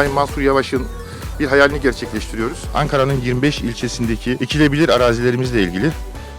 Sayın Mansur Yavaş'ın bir hayalini gerçekleştiriyoruz. Ankara'nın 25 ilçesindeki ekilebilir arazilerimizle ilgili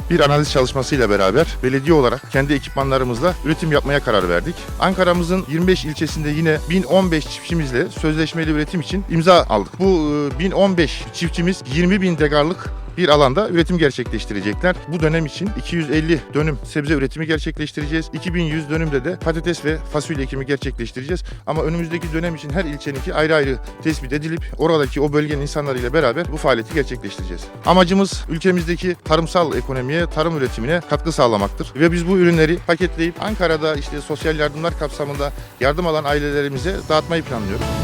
bir analiz çalışmasıyla beraber belediye olarak kendi ekipmanlarımızla üretim yapmaya karar verdik. Ankara'mızın 25 ilçesinde yine 1015 çiftçimizle sözleşmeli üretim için imza aldık. Bu e, 1015 çiftçimiz 20 bin degarlık bir alanda üretim gerçekleştirecekler. Bu dönem için 250 dönüm sebze üretimi gerçekleştireceğiz. 2100 dönümde de patates ve fasulye ekimi gerçekleştireceğiz. Ama önümüzdeki dönem için her ilçeninki ayrı ayrı tespit edilip oradaki o bölgenin insanlarıyla beraber bu faaliyeti gerçekleştireceğiz. Amacımız ülkemizdeki tarımsal ekonomiye, tarım üretimine katkı sağlamaktır. Ve biz bu ürünleri paketleyip Ankara'da işte sosyal yardımlar kapsamında yardım alan ailelerimize dağıtmayı planlıyoruz.